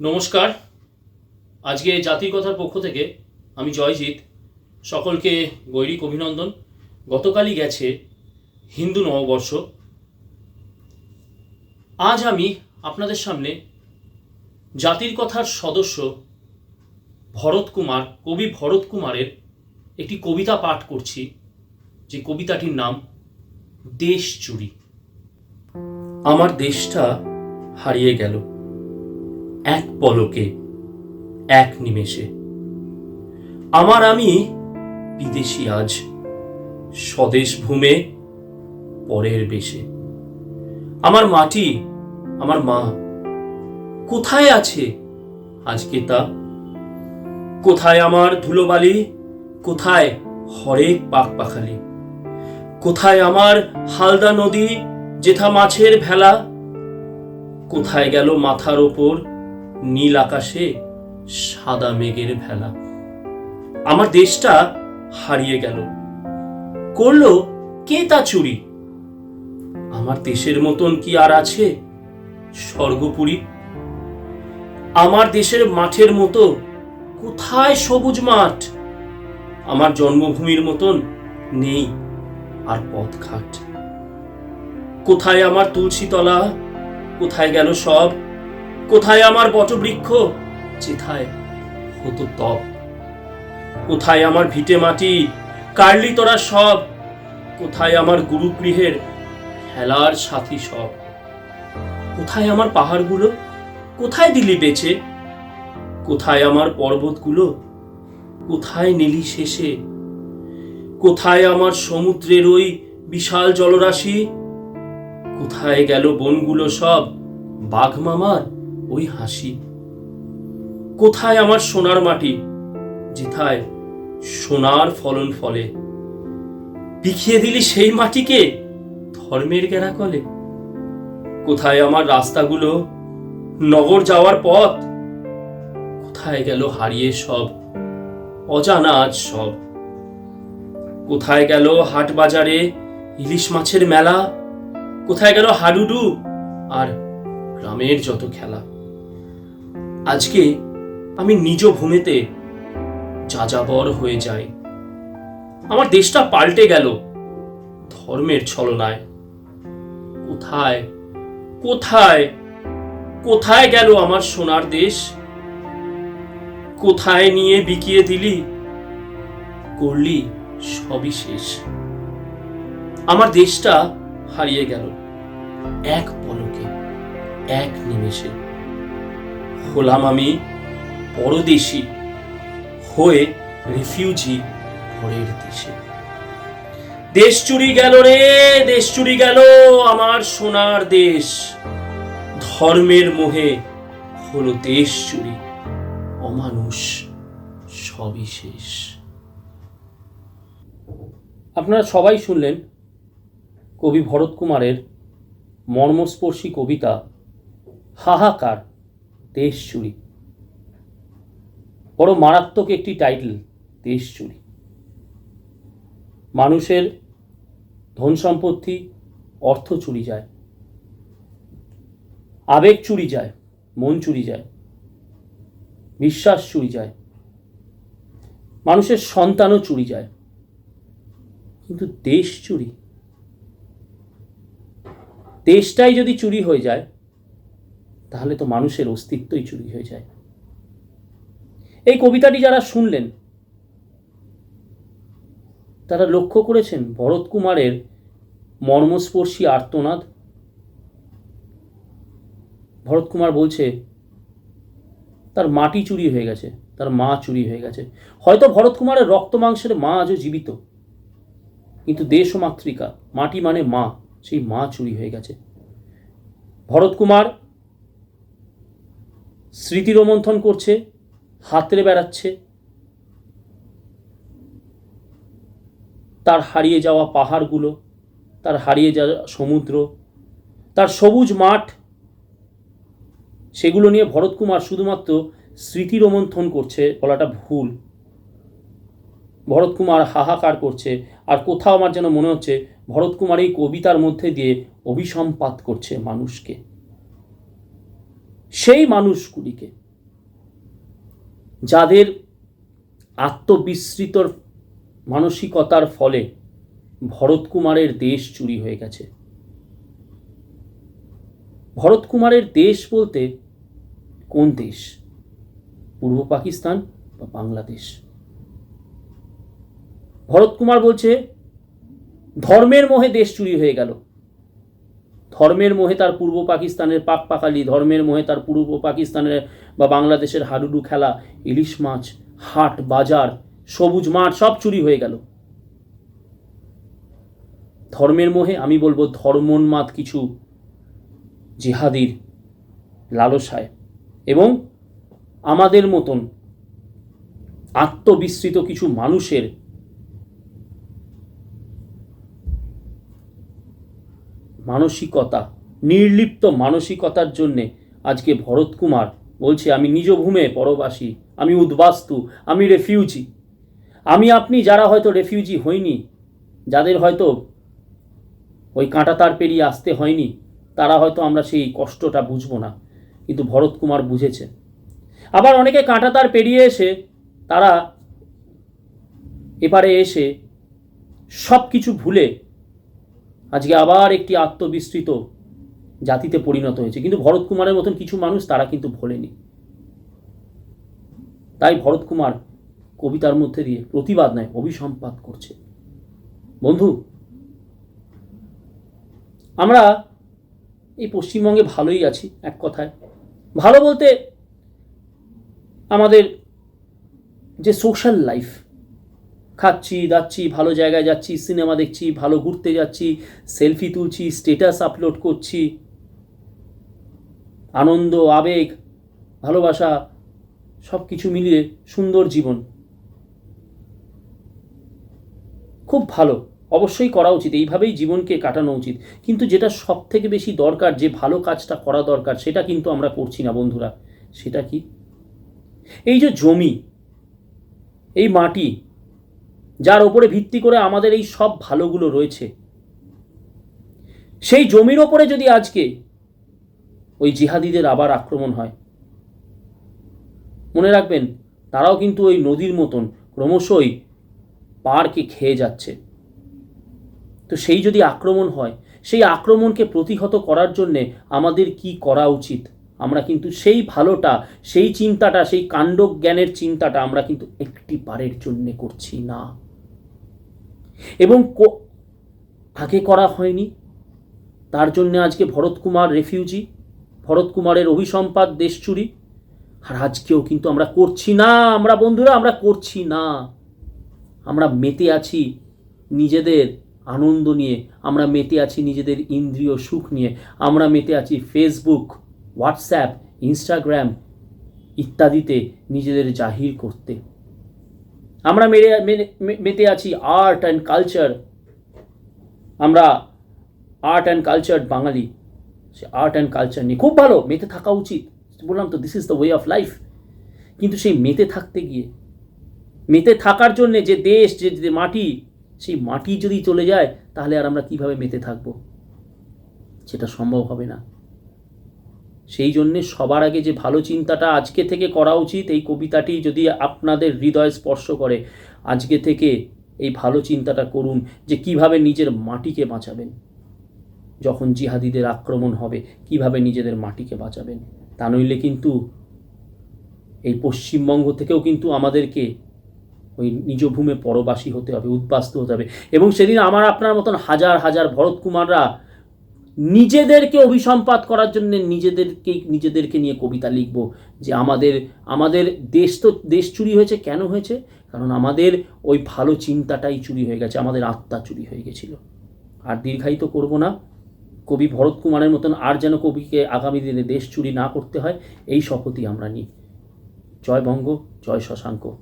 নমস্কার। আজকে জাতির কথার পক্ষ থেকে আমি জয়জিৎ, সকলকে গৈরিক অভিনন্দন। গতকালই গেছে হিন্দু নববর্ষ। আজ আমি আপনাদের সামনে জাতির কথার সদস্য ভরত কুমার, কবি ভরত কুমারের একটি কবিতা পাঠ করছি। যে কবিতাটির নাম দেশ চুরি। আমার দেশটা হারিয়ে গেল। এক পলকে, এক নিমেষে। আমার আমি বিদেশি আজ, স্বদেশ ভূমে, পরের বেশে। আমার মাটি, আমার মা, কোথায় আছে আজকে তা? কোথায় আমার ধুলোবালি, কোথায় হরেক পাক পাখালি কোথায় আমার হালদা নদী যেথা মাছের ভেলা? কোথায় গেল মাথার ওপর নীল আকাশে সাদা মেঘের ভেলা। আমার দেশটা হারিয়ে গেল। করল কে তা চুরি? আমার দেশের মতন কি আর আছে স্বর্গপুরী? আমার দেশের মাঠের মতো কোথায় সবুজ মাঠ? আমার জন্মভূমির মতন নেই আর পথ পথঘাট। কোথায় আমার তুলসীতলা? কোথায় গেল সব কোথায় আমার বটবৃক্ষ? যেথায় হতো তপ। কোথায় আমার ভিটে মাটি? কার্লি তোরা সব। কোথায় আমার গুরুগৃহের খেলার সাথী সব? কোথায় আমার পাহাড়গুলো? কোথায় দিলি বেচে? কোথায় আমার পর্বতগুলো? কোথায় নিলি শেষে? কোথায় আমার সমুদ্রের ওই বিশাল জলরাশি? কোথায় গেল বনগুলো সব? বাঘ মামার? ওই হাসি। কোথায় আমার সোনার মাটি? যেথায় সোনার ফলন ফলে। পিখিয়ে দিলি সেই মাটিকে ধর্মের গেরা কলে। কোথায় আমার রাস্তাগুলো নগর যাওয়ার পথ? কোথায় গেল হারিয়ে সব, অজানা আজ সব? কোথায় গেল হাট বাজারে ইলিশ মাছের মেলা? কোথায় গেল হাডুডু আর গ্রামের যত খেলা? আজকে আমি নিজ ভূমিতে যাযাবর হয়ে যাই। আমার দেশটা পাল্টে গেল ধর্মের ছলনায়। কোথায় কোথায় কোথায় গেল আমার সোনার দেশ? কোথায় নিয়ে বিকিয়ে দিলি? করলি সবই শেষ। আমার দেশটা হারিয়ে গেল এক পলকে, এক নিমেষে। হলাম আমি পরদেশি হয়ে রিফিউজি ঘরের দেশে। দেশ চুরি গেল রে, দেশ চুরি গেল, আমার সোনার দেশ। ধর্মের মোহে হলো দেশ চুরি, অমানুষ সবই শেষ। আপনারা সবাই শুনলেন কবি ভরত কুমারের মর্মস্পর্শী কবিতা হাহাকার। দেশ চুরি। বড় মারাত্মক একটি টাইটেল দেশ চুরি। মানুষের ধন সম্পত্তি, অর্থ চুরি যায়। আবেগ চুরি যায়, মন চুরি যায়। বিশ্বাস চুরি যায়। মানুষের সন্তানও চুরি যায়। কিন্তু দেশ চুরি? দেশটাই যদি চুরি হয়ে যায় তাহলে তো মানুষের অস্তিত্বই চুরি হয়ে যায়। এই কবিতাটি যারা শুনলেন, তারা লক্ষ্য করেছেন ভরত কুমারের মর্মস্পর্শী আর্তনাদ। ভরত কুমার বলছে, তার মাটি চুরি হয়ে গেছে, তার মা চুরি হয়ে গেছে। হয়তো ভরত কুমারের রক্ত মাংসের মা আজও জীবিত, কিন্তু দেশ ও মাতৃকা, মাটি মানে মা, সেই মা চুরি হয়ে গেছে। ভরত কুমার স্মৃতি রোমন্থন করছে হাতড়ে বেড়াচ্ছে, তার হারিয়ে যাওয়া পাহাড়গুলো, তার হারিয়ে যাওয়া সমুদ্র, তার সবুজ মাঠ, সেগুলো নিয়ে ভরত কুমার শুধুমাত্র স্মৃতি রোমন্থন করছে বলাটা ভুল। ভরত কুমার হাহাকার করছে, আর কোথাও আমার যেন মনে হচ্ছে ভরত কুমার এই কবিতার মধ্যে দিয়ে অভিসম্পাত করছে মানুষকে। সেই মানুষগুলিকে, যাদের আত্মবিস্মৃতর মানসিকতার ফলে ভরত কুমারের দেশ চুরি হয়ে গেছে। ভরত কুমারের দেশ বলতে কোন দেশ? পূর্ব পাকিস্তান বা বাংলাদেশ? ভরত কুমার বলছে, ধর্মের মোহে দেশ চুরি হয়ে গেল। ধর্মের মোহে তার পূর্ব পাকিস্তানের পাক পাকালি, ধর্মের মোহে তার পূর্ব পাকিস্তানের বা বাংলাদেশের হাডুডু খেলা, ইলিশ মাছ, হাট, বাজার, সবুজ মাঠ, সব চুরি হয়ে গেল। ধর্মের মোহে আমি বলব ধর্মোন্মাদ কিছু জিহাদির লালসায় এবং আমাদের মতন আত্মবিস্মৃত কিছু মানুষের মানসিকতা, নির্লিপ্ত মানসিকতার জন্যে আজকে ভরত কুমার বলছে, আমি নিজ ভূমে পরবাসী, আমি উদ্বাস্তু, আমি রেফিউজি আমি আপনি যারা হয়তো রেফিউজি হইনি, যাদের হয়তো ওই কাঁটাতার পেরিয়ে আসতে হয়নি, তারা হয়তো আমরা সেই কষ্টটা বুঝব না। কিন্তু ভরত কুমার বুঝেছে। আবার অনেকে কাঁটাতার পেরিয়ে এসে তারা এপারে এসে সব কিছু ভুলে আজকে আবার একটি আত্মবিস্তৃত জাতিতে পরিণত হয়েছে। কিন্তু ভরত কুমারের মতন কিছু মানুষ তারা কিন্তু ভোলেনি। তাই ভরত কুমার কবিতার মধ্যে দিয়ে প্রতিবাদ নয়, অভিসম্পাত করছে। বন্ধু, আমরা এই পশ্চিমবঙ্গে ভালোই আছি, এক কথায়। ভালো বলতে আমাদের যে সোশ্যাল লাইফ খাচ্ছি, দাচ্ছি, ভালো জায়গায় যাচ্ছি, সিনেমা দেখছি, ভালো ঘুরতে যাচ্ছি, সেলফি তুলছি, স্টেটাস আপলোড করছি। আনন্দ, আবেগ, ভালোবাসা সব কিছু মিলিয়ে সুন্দর জীবন। খুব ভালো। অবশ্যই করা উচিত। এইভাবেই জীবনকে কাটানো উচিত। কিন্তু যেটা সব থেকে বেশি দরকার, যে ভালো কাজটা করা দরকার, সেটা কিন্তু আমরা করছি না, বন্ধুরা। সেটা কি? এই যে জমি, এই মাটি যার ওপরে ভিত্তি করে আমাদের এই সব ভালোগুলো রয়েছে। সেই জমির ওপরে যদি আজকে ওই জিহাদিদের আবার আক্রমণ হয়, মনে রাখবেন, তারাও কিন্তু ওই নদীর মতন ক্রমশই পাড়কে খেয়ে যাচ্ছে। তো সেই যদি আক্রমণ হয়, সেই আক্রমণকে প্রতিহত করার জন্যে আমাদের কি করা উচিত? আমরা কিন্তু সেই ভালোটা, সেই চিন্তাটা, সেই কাণ্ড জ্ঞানের চিন্তাটা আমরা কিন্তু একটি পারের জন্যে করছি না। এবং আগে করা হয়নি। তার জন্য আজকে ভরত কুমার রেফিউজি ভরত কুমারের অভিসম্পাদ দেশ চুরি। আর আজকেও কিন্তু আমরা করছি না, আমরা বন্ধুরা, আমরা করছি না। আমরা মেতে আছি নিজেদের আনন্দ নিয়ে, আমরা মেতে আছি নিজেদের ইন্দ্রিয় সুখ নিয়ে, আমরা মেতে আছি ফেসবুক হোয়াটসঅ্যাপ ইনস্টাগ্রাম ইত্যাদিতে নিজেদের জাহির করতে। আমরা মেরে মেতে আছি আর্ট অ্যান্ড কালচার আমরা আর্ট অ্যান্ড কালচার বাঙালি। সে আর্ট অ্যান্ড কালচার নিয়ে। খুব ভালো, মেতে থাকা উচিত। বললাম তো this is the way of life কিন্তু সেই মেতে থাকতে গিয়ে, মেতে থাকার জন্যে যে দেশ যে মাটি, সেই মাটি যদি চলে যায়, তাহলে আর আমরা কীভাবে মেতে থাকব? সেটা সম্ভব হবে না। সেই জন্যে সবার আগে যে ভালো চিন্তাটা আজকে থেকে করা উচিত, এই কবিতাটি যদি আপনাদের হৃদয় স্পর্শ করে, আজকে থেকে এই ভালো চিন্তাটা করুন যে কীভাবে নিজের মাটিকে বাঁচাবেন। যখন জিহাদিদের আক্রমণ হবে, কীভাবে নিজেদের মাটিকে বাঁচাবেন। তা নইলে কিন্তু এই পশ্চিমবঙ্গ থেকেও কিন্তু আমাদেরকে ওই নিজ ভূমে পরবাসী হতে হবে, উদ্বাস্ত হতে হবে। এবং সেদিন আমার আপনার মতন হাজার হাজার ভরত কুমাররা নিজেদেরকে অভিসম্পাত করার জন্য নিজেদেরকে নিজেদেরকে নিয়ে কবিতা লিখব যে আমাদের আমাদের দেশ তো, দেশ চুরি হয়েছে, কেন হয়েছে? কারণ আমাদের ওই ভালো চিন্তাটাই চুরি হয়ে গেছে, আমাদের আত্মা চুরি হয়ে গেছিল। আর দীর্ঘায়িত করব না। কবি ভরত কুমারের মতন আর যেন কবিকে আগামী দিনে দেশ চুরি না করতে হয়, এই শপথই আমরা নিই। জয় বঙ্গ, জয় শশাঙ্ক।